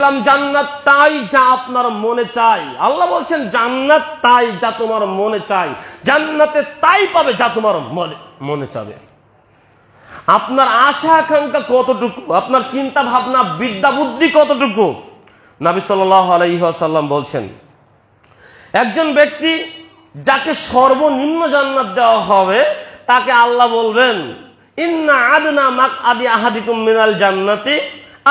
জান্নাত তাই যা আপনার মনে চাই। আল্লাহ বলছেন, জান্নাত তাই যা তোমার মনে চাই। জান্নাতে তাই পাবে যা তোমার মনে চাবে। আপনার আশা আকাঙ্ক্ষা কতটুকু? আপনার চিন্তা ভাবনা, বিদ্যা বুদ্ধি কতটুকু? নাবি বলছেন, একজন ব্যক্তি যাকে সর্বনিম্ন জান্নাত দেওয়া হবে, তাকে আল্লাহ বলবেন, ইন্না আদনা মাক আদি আহাদিকুম মিনাল জান্নাতি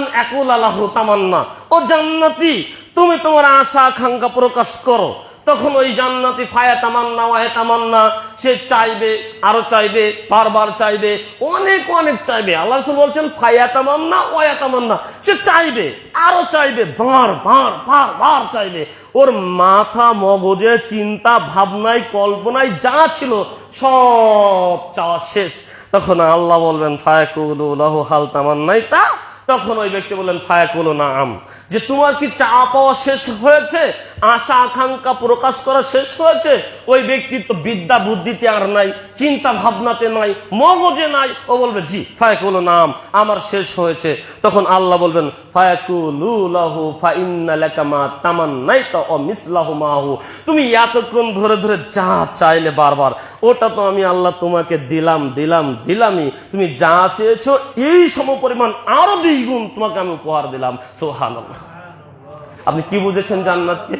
একুল আল্লাহ তামান্না। ও জান্নাতি, তুমি তোমার আশা আকাঙ্ক্ষা প্রকাশ করো। তখন ওই জান্নাতি ফায়া তামান্না, ওয়াহে তামান্না, সে চাইবে, আরও চাইবে, বারবার চাইবে, অনেক অনেক চাইবে। আল্লাহ বলছেন, ফায়া তামান্না ওয়া তামান্না। সে চাইবে, আরও চাইবে, বার বার বার বার চাইবে। ওর মাথা, মগজে চিন্তা, ভাবনায়, কল্পনায় যা ছিল, সব চাওয়া শেষ। তখন আল্লাহ বলবেন, ফায়াকুলু হাল তামান্নাই তা তখন ওই ব্যক্তি বললেন ফায়াকুল না আম যে তোমার কি চা পাওয়া শেষ হয়েছে? আশা, আকাঙ্ক্ষা প্রকাশ করা শেষ হয়েছে? ওই ব্যক্তির তো বিদ্যা বুদ্ধিতে আর নাই, চিন্তা ভাবনাতে নাই, মগজে নাই। ও বলবে, জি, ফায়াকুলু নাম, আমার শেষ হয়েছে। তখন আল্লাহ বলবেন তুমি এতক্ষণ ধরে ধরে যা চাইলে বারবার, ওটা তো আমি আল্লাহ তোমাকে দিলাম দিলাম, দিলামই। তুমি যা চেয়েছো, এই সম পরিমাণ আরও দ্বিগুণ তোমাকে আমি উপহার দিলাম। সুবহানাল্লাহ। আপনি কি বুঝেছেন জান্নাতকে?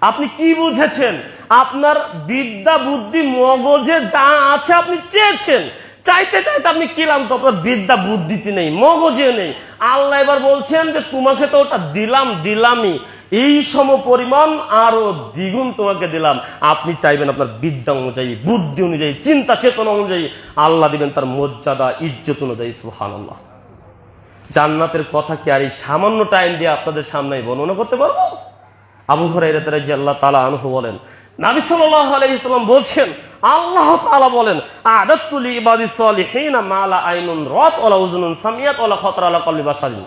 আপনি কি বুঝেছেন? আপনার বিদ্যা, বুদ্ধি, মগজে যা আছে আপনি চেয়েছেন। চাইতে চাইতে আপনি কিলাম তো আপনার বিদ্যা, বুদ্ধিতে নেই, মগজে নেই। আল্লাহ এবার বলছেন যে, তোমাকে তো ওটা দিলাম, দিলামই। এই সম পরিমাণ আরও দ্বিগুণ তোমাকে দিলাম। আপনি চাইবেন আপনার বিদ্যা অনুযায়ী, বুদ্ধি অনুযায়ী, চিন্তা চেতনা অনুযায়ী আল্লাহ দিবেন তার মর্যাদা, ইজ্জত অনুযায়ী সুহান জান্নাতের কথা কি আর এই সামান্য টাইম দিয়ে আপনাদের সামনে বর্ণনা করতে পারব? আবু হরাইরা জি আল্লাহ তালা আনহু বলেন বলছেন, আল্লাহ বলেন আদাতুল ইবাদি মালা আইনুন উযুনুন সামিয়াত বাশারিন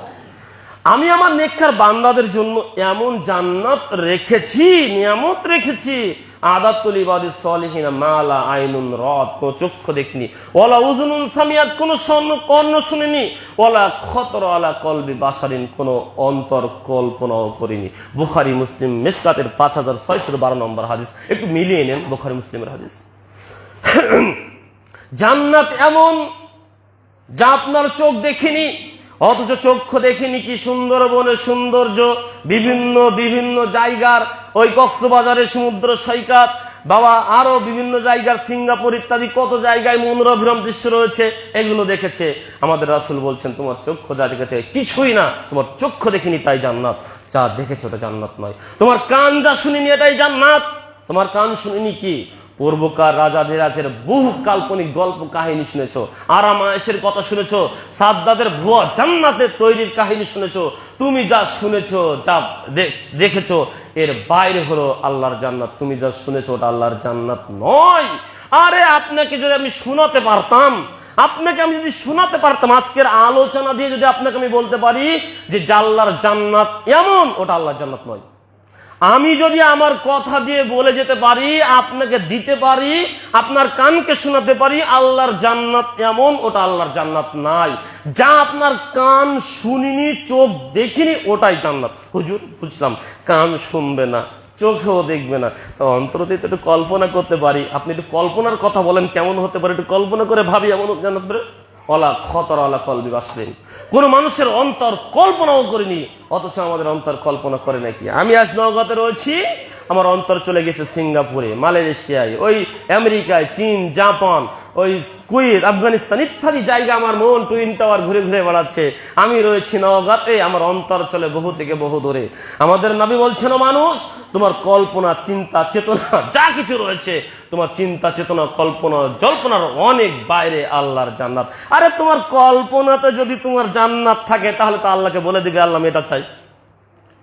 আমি আমার নেককার বান্দাদের জন্য এমন জান্নাত রেখেছি, নিয়ামত রেখেছি আদাতুল ইবাদি সলিহিনা মালা আইনুন রাত কোন চক্ষু দেখিনি। ওলা উজুনুন সামিয়াত কর্ণ শুনিনি। বাসারিন করিনি। বুখারি, মুসলিম মেশকাতের পাঁচ হাজার ছয়শো বারো নম্বর হাদিস। একটু মিলিয়ে নেন বুখারি, মুসলিমের হাদিস। জান্নাত এমন যা আপনার চোখ দেখিনি, অথচ চক্ষু দেখিনি কি সুন্দর বনের সৌন্দর্য, বিভিন্ন বিভিন্ন জায়গার ওই কক্সবাজারের সমুদ্র সৈকত। বাবা, আরও বিভিন্ন জায়গার সিঙ্গাপুর ইত্যাদি, কত জায়গায় মনোরভিরম দৃশ্য রয়েছে, এগুলো দেখেছে। আমাদের রাসুল বলছেন, তোমার চক্ষু যা দেখেছে কিছুই না। তোমার চক্ষু দেখিনি, তাই জান্নাত। যা দেখেছে, ওটা জান্নাত নয়। তোমার কান যা শুনিনি, এটাই জান্নাত। তোমার কান শুনিনি কি? পূর্বকার রাজা ধীরাজের বহু কাল্পনিক গল্প কাহিনী শুনেছো। আরাম আয়েসের কথা শুনেছো। সাদ্দাদের ভুয়া জান্নাতের তৈরির কাহিনী শুনেছো। তুমি যা শুনেছো, যা দেখেছ, এর বাইরে হলো আল্লাহর জান্নাত। তুমি যা শুনেছো, ওটা আল্লাহর জান্নাত নয়। আরে আপনাকে যদি আমি শোনাতে পারতাম, আপনাকে আমি যদি শোনাতে পারতাম, আজকের আলোচনা দিয়ে যদি আপনাকে আমি বলতে পারি যে জাল্লার জান্নাত এমন, ওটা আল্লাহর জান্নাত নয়। আমি যদি আমার কথা দিয়ে বলে যেতে পারি, আপনাকে দিতে পারি, আপনার কানকে শোনাতে পারি, আল্লাহর জান্নাত এমন, ওটা আল্লাহর জান্নাত নাই। যা আপনার কান শুনিনি, চোখ দেখিনি, ওটাই জান্নাত। হুজুর, বুঝলাম, কান শুনবে না, চোখেও দেখবে না। অন্তরতে একটু কল্পনা করতে পারি। আপনি একটু কল্পনার কথা বলেন, কেমন হতে পারে? একটু কল্পনা করে ভাবি, এমন জান্নাত অলা খতর অলা কলবি বাসলেন কোন মানুষের অন্তর কল্পনাও করিনি, অথচ আমাদের অন্তর কল্পনা করে নাকি। আমি আজ নগতে রয়েছি, আমার অন্তর চলে গেছে সিঙ্গাপুরে, মালয়েশিয়ায়, ওই আমেরিকায়, চীন, জাপান ওই কুয়েত, আফগানিস্তান ইত্যাদি জায়গা আমার মন টুইন টাওয়ার ঘুরে ঘুরে বেড়াচ্ছে। আমি রয়েছি নওগাঁতে, আমার অন্তর চলে বহু থেকে বহু দূরে। আমাদের নবী বলছেন, "ও মানুষ, তোমার কল্পনা, চিন্তা, চেতনা, যা কিছু রয়েছে, তোমার চিন্তা, চেতনা, কল্পনা, জল্পনার অনেক বাইরে আল্লাহর জান্নাত। আরে তোমার কল্পনাতে যদি তোমার জান্নাত থাকে, তাহলে তো আল্লাহকে বলে দিবে, আল্লাহ এটা চাই।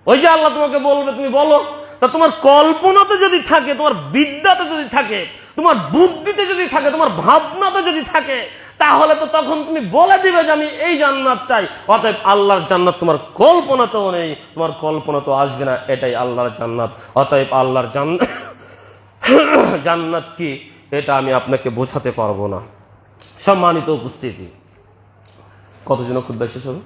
ওই যে আল্লাহ তোমাকে বলবে, তুমি বলো। তা তোমার কল্পনাতে যদি থাকে, তোমার বিদ্যাতে যদি থাকে, তোমার বুদ্ধিতে যদি থাকে, তোমার ভাবনাতে যদি থাকে, তাহলে তো তখন তুমি বলে দিবে যে আমি এই জান্নাত চাই। অতএব আল্লাহর জান্নাত তোমার কল্পনাতেও নেই, তোমার কল্পনা তো আসবে না, এটাই আল্লাহর জান্নাত। অতএব আল্লাহর জান্নাত জান্নাত কি, এটা আমি আপনাকে বোঝাতে পারব না। সম্মানিত উপস্থিতি। কতজন খুব বেশি হবে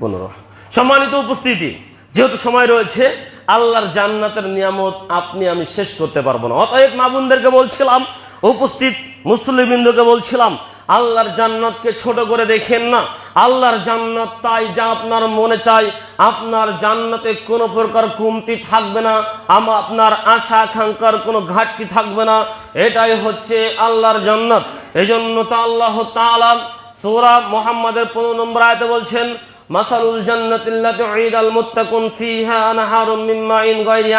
পনেরো। সম্মানিত উপস্থিতি। যেহেতু সময় রয়েছে, আল্লাহর জান্নাতের নিয়ামত আপনি আমি শেষ করতে পারব না। অতএব মা বোনদেরকে বলছিলাম, উপস্থিত মুসলিমবিন্দুকে বলছিলাম, আল্লাহর জান্নাতকে ছোট করে দেখেন না। আল্লাহর জান্নাত তাই যা আপনার মনে চাই, আপনার জান্নাতে কোনো প্রকার কমতি থাকবে না, আমা আপনার আশা আকাঙ্ক্ষার কোনো ঘাটতি থাকবে না, এটাই হচ্ছে আল্লাহর জান্নাত। এই জন্য তো আল্লাহ তাআলা সূরা মুহাম্মাদের 15 নম্বর আয়াতে বলছেন মাসালুল জান্নাতিল্লাতি উইদাল মুত্তাকুন ফিহা আনহারুম মিন মাইন গায়রি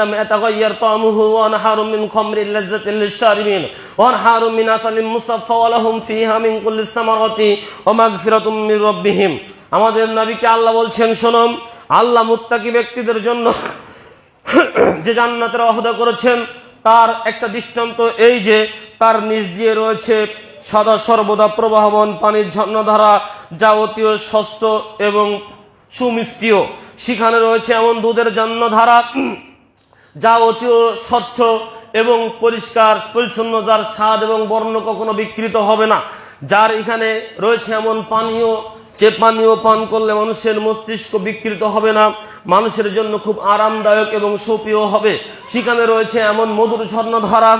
লাম ইয়াতাগায়্যার তা'মুহু ওয়া আনহারুম মিন খামরিন লাযযাতিন লিশ-শারিবিন ওয়া আনহারুম মিন আসালিন মুসাফফা ওয়া লাহুম ফিহা মিন কুল্লি সামারাতি ওয়া মাগফিরাতুম মির রাব্বিহিম। আমাদের নবীকে আল্লাহ বলছেন শোনুন আল্লাহ মুত্তাকি ব্যক্তিদের জন্য যে জান্নাতের অহদা করেছেন, তার একটা দৃষ্টান্ত এই যে, তার নিচ দিয়ে রয়েছে সদা সর্বদা প্রবাহমান পানির ঝর্ণাধারা যাবতীয় শস্য এবং সুমিষ্টিও। সেখানে রয়েছে এমন দুধের ঝর্ণাধারা যাবতীয় স্বচ্ছ এবং পরিষ্কার, পরিচ্ছন্ন, যার স্বাদ এবং বর্ণ কখনো বিকৃত হবে না। যার এখানে রয়েছে এমন পানীয়, যে পানীয় পান করলে মানুষের মস্তিষ্ক বিকৃত হবে না, মানুষের জন্য খুব আরামদায়ক এবং সুপ্রিয় হবে। সেখানে রয়েছে এমন মধুর ঝর্ণধারা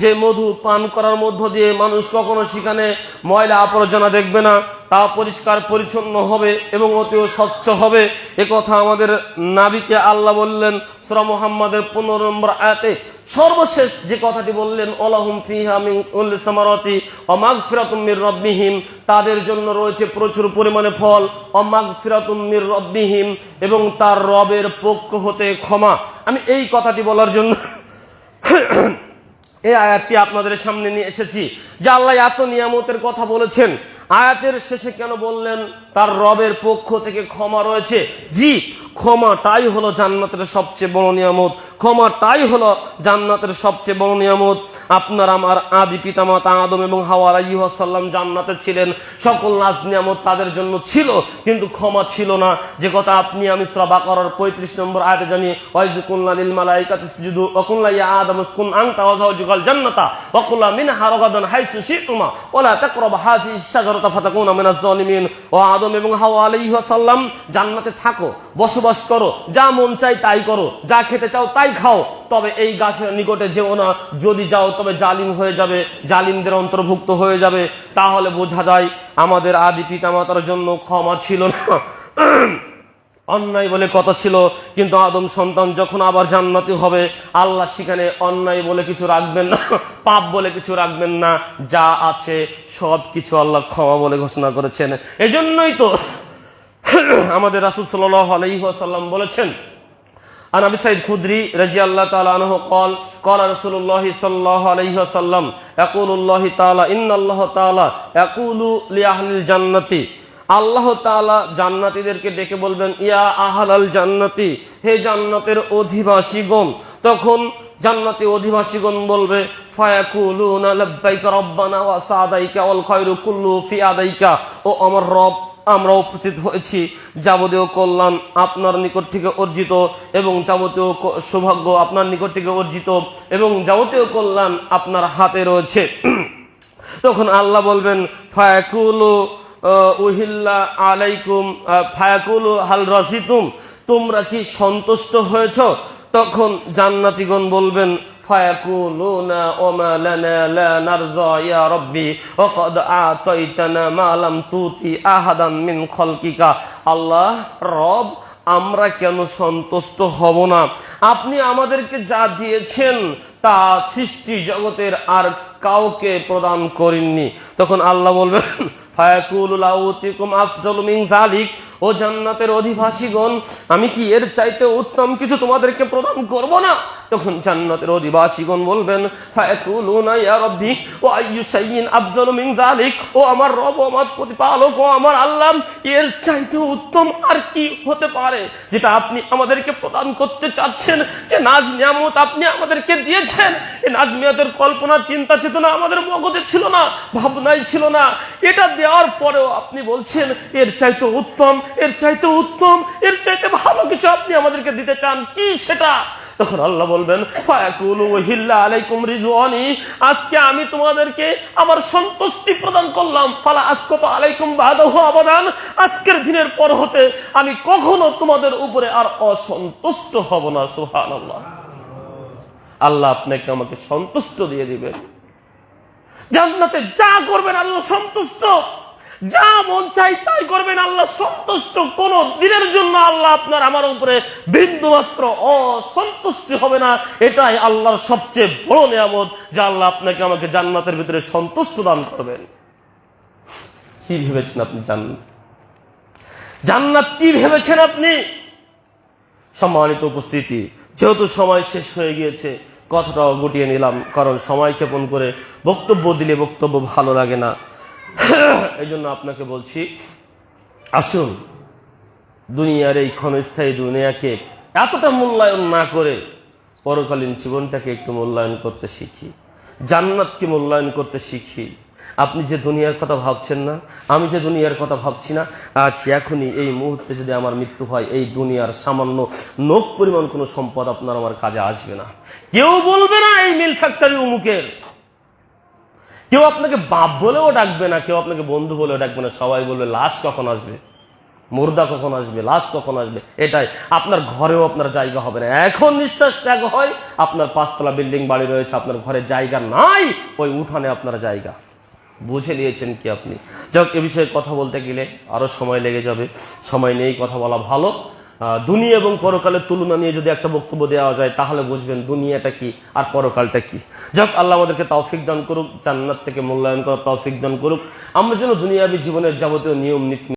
যে মধু পান করার মধ্য দিয়ে মানুষ কখনো সেখানে ময়লা আবর্জনা দেখবে না, তা পরিষ্কার পরিচ্ছন্ন হবে এবং অতিও স্বচ্ছ হবে। এ কথা আমাদের নাবিকে আল্লাহ বললেন সুরা মুহাম্মাদের পনেরো নম্বর আয়াতে। সর্বশেষ যে কথাটি বললেন ওলাহুম ফিহা মিন কুল্লি সামারাতি ওয়া মাগফিরাতুম মির রাব্বিহিম তাদের জন্য রয়েছে প্রচুর পরিমাণে ফল, ওয়া মাগফিরাতুম মির রাব্বিহিম এবং তার রবের পক্ষ হতে ক্ষমা। আমি এই কথাটি বলার জন্য এই আয়াতটি আপনাদের সামনে নিয়ে এসেছি, যে আল্লাহ এত নিয়ামতের কথা বলেছেন। আয়াতের শেষে কেন বললেন, তার রবের পক্ষ থেকে ক্ষমা রয়েছে? জি, ক্ষমাটাই হলো জান্নাতের সবচেয়ে বড় নিয়ামত। ক্ষমাটাই হলো জান্নাতের সবচেয়ে বড় নিয়ামত। আপনার আমার আদি পিতামাতা আদম এবং হাওয়া আলাইহাল্লাম জান্নাতে ছিলেন। সকল নাজ নিয়ামত তাদের জন্য ছিল, কিন্তু ক্ষমা ছিল না। যে কথা আপনি আমি সূরা বাকারার 35 নম্বর আয়াতে জানি ওয়াইজকুল্লা লিল মালাইকাতি সুজুদু ওয়াকুল্লা ইয়া আদম উসকুন আনতা ওয়া যাওজুকাল জান্নাতা ওয়াকুল্লা মিনহা রাগাদান হাইসু শিতুমা ওয়ালা তাকরাবু হাযিহি শাজারাতা ফাতাকুনা মিনাজ জালিমিন ও আদম এবং হাওয়া আলাইহিসসালাম জান্নাতে থাকো। বসবাস করো, যা মন চাই তাই করো, যা খেতে চাও তাই খাও। তবে এই গাছের নিকটে যেও না, যদি যাও তবে জালিম হয়ে যাবে, জালিমদের অন্তর্ভুক্ত হয়ে যাবে। তাহলে বোঝা যায়, আমাদের আদি পিতামাতার জন্য ক্ষমা ছিল না। অন্যায় বলে কথা ছিল, কিন্তু আদম সন্তান যখন আবার জান্নাতি হবে, আল্লাহ সেখানে অন্যায় বলে কিছু রাখবেন না, পাপ বলে কিছু রাখবেন না। যা আছে সব কিছু আল্লাহ ক্ষমা বলে ঘোষণা করেছেন। এজন্যই তো আমাদের রাসুল সাল্লাহ আলহিহাসাল্লাম বলেছেন عن ابي سعيد خدري رضي الله تعالى عنه قال قال رسول الله صلى الله عليه وسلم يقول الله تعالى ان الله تعالى يقول لاهل الجنه আল্লাহ তাআলা জান্নাতীদেরকে ডেকে বলবেন ইয়া আহালাল জান্নাতি হে জান্নাতের অধিবাসীগণ তখন জান্নাতি অধিবাসীগণ বলবে ফায়াকুলুনা লাব্বাইকা রব্বানা ওয়া সাদাইকা ওয়াল খায়রু কুল্লু ফি আদাইকা ও আমার রব আমরা উপস্থিত হয়েছি। যাবতীয় কল্যাণ আপনার নিকট থেকে অর্জিত এবং যাবতীয় সৌভাগ্য আপনার নিকট থেকে অর্জিত এবং যাবতীয় কল্যাণ আপনার হাতে রয়েছে। তখন আল্লাহ বলবেন, ফায়াকুলু উহিল্লা আলাইকুম ফায়াকুলু, হাল রাজিতুম, তোমরা কি সন্তুষ্ট হয়েছ? তখন জান্নাতিগণ বলবেন ফায়াকুলুনা, ওমা লানা লা নারজা ইয়া রাব্বি, ওয়াকাদ আতাইতানা মা লাম তুতি আহাদান মিন খালকিকা। আল্লাহ, রব, আমরা কেন সন্তুষ্ট হব না? আপনি আমাদেরকে যা দিয়েছেন, তা সৃষ্টি জগতের আর কাউকে প্রদান করেননি। তখন আল্লাহ বলবেন ও জান্নাতের অধিবাসীগণ, আমি কি এর চাইতে উত্তম কিছু তোমাদেরকে প্রদান করব না? তখন জান্নাতের অধিবাসীগণ বলবেন ইয়া ওয়া আইয়ু শাইইন মিন যালিক, ও আমার রব আমার প্রতিপালক, ও আমার আল্লাহ, এর চাইতে উত্তম আর কি হতে পারে যেটা আপনি আমাদেরকে প্রদান করতে চাচ্ছেন? যে নাজ নিয়ামত আপনি আমাদেরকে দিয়েছেন। এই কল্পনা, চিন্তা, চেতনা আমাদের মগজে ছিল না, ভাবনাই ছিল না। এটা দেওয়ার পরেও আপনি বলছেন, এর চাইতে উত্তম, এর চাইতে উত্তম, এর চাইতে ভালো কিছু আপনি আমাদেরকে দিতে চান, কি সেটা? তখন আল্লাহ বলবেন আজকে আমি তোমাদেরকে আমার সন্তুষ্টি প্রদান করলাম। ফালা আজকে আলাইকুম বাদাহু আবাদান। আজকের দিনের পর হতে আমি কখনো তোমাদের উপরে আর অসন্তুষ্ট হব না, সুবহানাল্লাহ। আল্লাহ আপনাকে আমাকে সন্তুষ্ট দিয়ে দিবেন। জান্নাতে যা করবেন আল্লাহ সন্তুষ্ট। যা মন চাই তাই করবেন আল্লাহ সন্তুষ্ট। কোন দিনের জন্য আল্লাহ আপনার আমার উপরে বিন্দু মাত্র অসন্তুষ্টি হবে না। এটাই আল্লাহর সবচেয়ে বড় নিয়ামত, যা আল্লাহ আপনাকে আমাকে জান্নাতের ভিতরে সন্তুষ্ট দান করবেন। কি ভেবেছেন আপনি? জান্নাত জান্নাত কি ভেবেছেন আপনি? সম্মানিত উপস্থিতি, যেহেতু সময় শেষ হয়ে গিয়েছে, কথাটাও গুটিয়ে নিলাম, কারণ সময় ক্ষেপণ করে বক্তব্য দিলে বক্তব্য ভালো লাগে না। এই আপনাকে বলছি, আসুন দুনিয়ার এই ক্ষণস্থায়ী দুনিয়াকে এতটা মূল্যায়ন না করে পরকালীন জীবনটাকে একটু মূল্যায়ন করতে শিখি। জান্নাতকে মূল্যায়ন করতে শিখি। আপনি যে দুনিয়ার কথা ভাবছেন না, আমি যে দুনিয়ার কথা ভাবছি না, আজ এখনই এই মুহূর্তে যদি আমার মৃত্যু হয়, এই দুনিয়ার সামান্য নোক পরিমাণ কোনো সম্পদ আপনার আমার কাজে আসবে না। কেউ বলবে না এই মিল ফ্যাক্টরি উমুকের কেউ আপনাকে বাপ বলেও ডাকবে না, কেউ আপনাকে বন্ধু বলেও ডাকবে না, সবাই বলবে, লাশ কখন আসবে? মুর্দা কখন আসবে, লাশ কখন আসবে, এটাই। আপনার ঘরেও আপনার জায়গা হবে না। এখন নিঃশ্বাস ত্যাগ হয়, আপনার পাঁচতলা বিল্ডিং বাড়ি রয়েছে, আপনার ঘরে জায়গা নাই, ওই উঠানে আপনার জায়গা। বুঝে নিয়েছেন কি আপনি? যাক, এ বিষয়ে কথা বলতে গেলে আরও সময় লেগে যাবে। সময় নেই, কথা বলা ভালো। দুনিয়া এবং পরকালের তুলনা নিয়ে যদি একটা বক্তব্য দেওয়া যায়, তাহলে বুঝবেন দুনিয়াটা কি আর পরকালটা কি। যাক, আল্লাহ আমাদেরকে তৌফিক দান করুক, জান্নাত থেকে মূল্যায়ন করার তৌফিক দান করুক। আমরা যেন দুনিয়াবী জীবনের যাবতীয় নিয়ম, নীতি